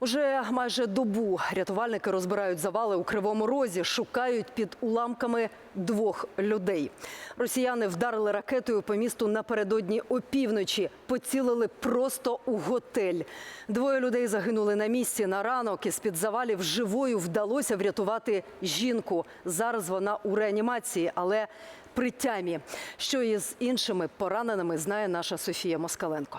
Уже майже добу рятувальники розбирають завали у кривому розі, шукають під уламками двох людей. Росіяни вдарили ракетою по місту напередодні опівночі, поцілили просто у готель. Двоє людей загинули на місці. На ранок із під завалів живою вдалося врятувати жінку. Зараз вона у реанімації, але при тямі. Що із іншими пораненими знає наша Софія Москаленко.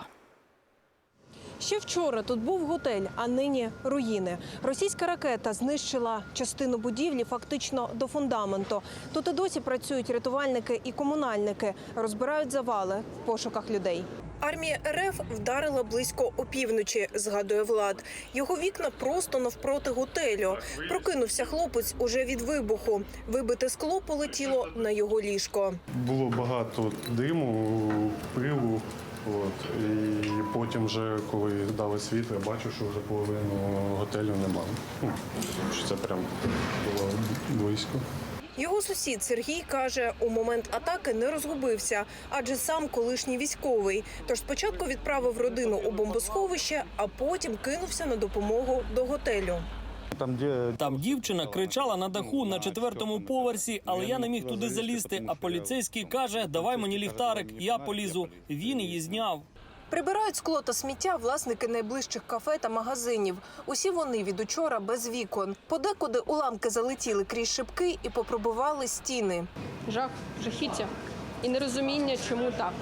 Ще вчора тут був готель, а нині руїни. Російська ракета знищила частину будівлі фактично до фундаменту. Тут і досі працюють рятувальники і комунальники, розбирають завали в пошуках людей. Армія РФ вдарила близько опівночі, згадує Влад. Його вікна просто навпроти готелю. Прокинувся хлопець уже від вибуху. Вибите скло полетіло на його ліжко. Було багато диму, пилу. От. І потім, вже, коли дали світло, я бачу, що вже половину готелю немає. Ну, що це прям було близько. Його сусід Сергій каже, у момент атаки не розгубився, адже сам колишній військовий. Тож спочатку відправив родину у бомбосховище, а потім кинувся на допомогу до готелю. Там, де Там дівчина кричала на даху на четвертому поверсі, але я не міг туди залізти. А поліцейський каже: Давай мені ліхтарик, я полізу. Він її зняв. Прибирають скло та сміття власники найближчих кафе та магазинів. Усі вони від учора без вікон. Подекуди уламки залетіли крізь шибки і попробували стіни. жах, жахіття і нерозуміння, чому так.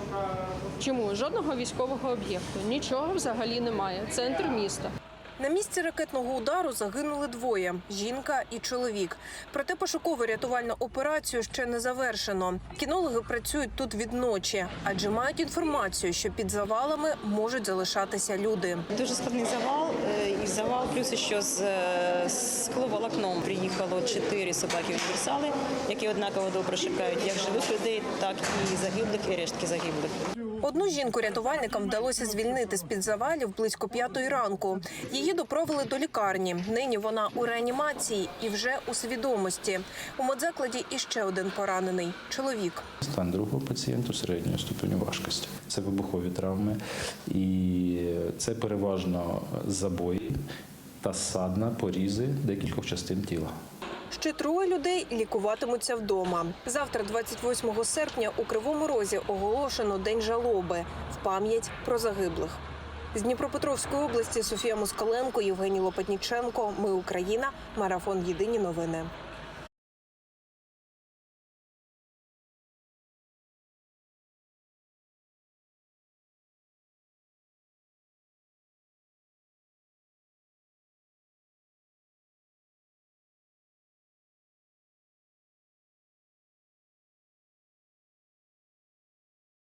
Чому жодного військового об'єкту? Нічого взагалі немає. Центр міста. На місці ракетного удару загинули двоє жінка і чоловік. Проте пошукову рятувальну операцію ще не завершено. Кінологи працюють тут від ночі, адже мають інформацію, що під завалами можуть залишатися люди. Дуже складний завал. е, І завал плюс з е, скловолокном приїхало чотири собаки універсали, які однаково добре шукають як живих людей, так і загиблих, і рештки загиблих. Одну жінку рятувальникам вдалося звільнити з під завалів близько п'ятої ранку. Її допровели до лікарні. Нині вона у реанімації і вже у свідомості. У медзакладі іще один поранений чоловік. Стан другого пацієнту середньої ступеню важкості. Це вибухові травми, і це переважно забої та ссадна, порізи декількох частин тіла. Ще троє людей лікуватимуться вдома. Завтра, 28 серпня, у Кривому Розі оголошено День жалоби в пам'ять про загиблих. З Дніпропетровської області Софія Москаленко, Євгеній Лопатніченко. Ми Україна. Марафон Єдині новини.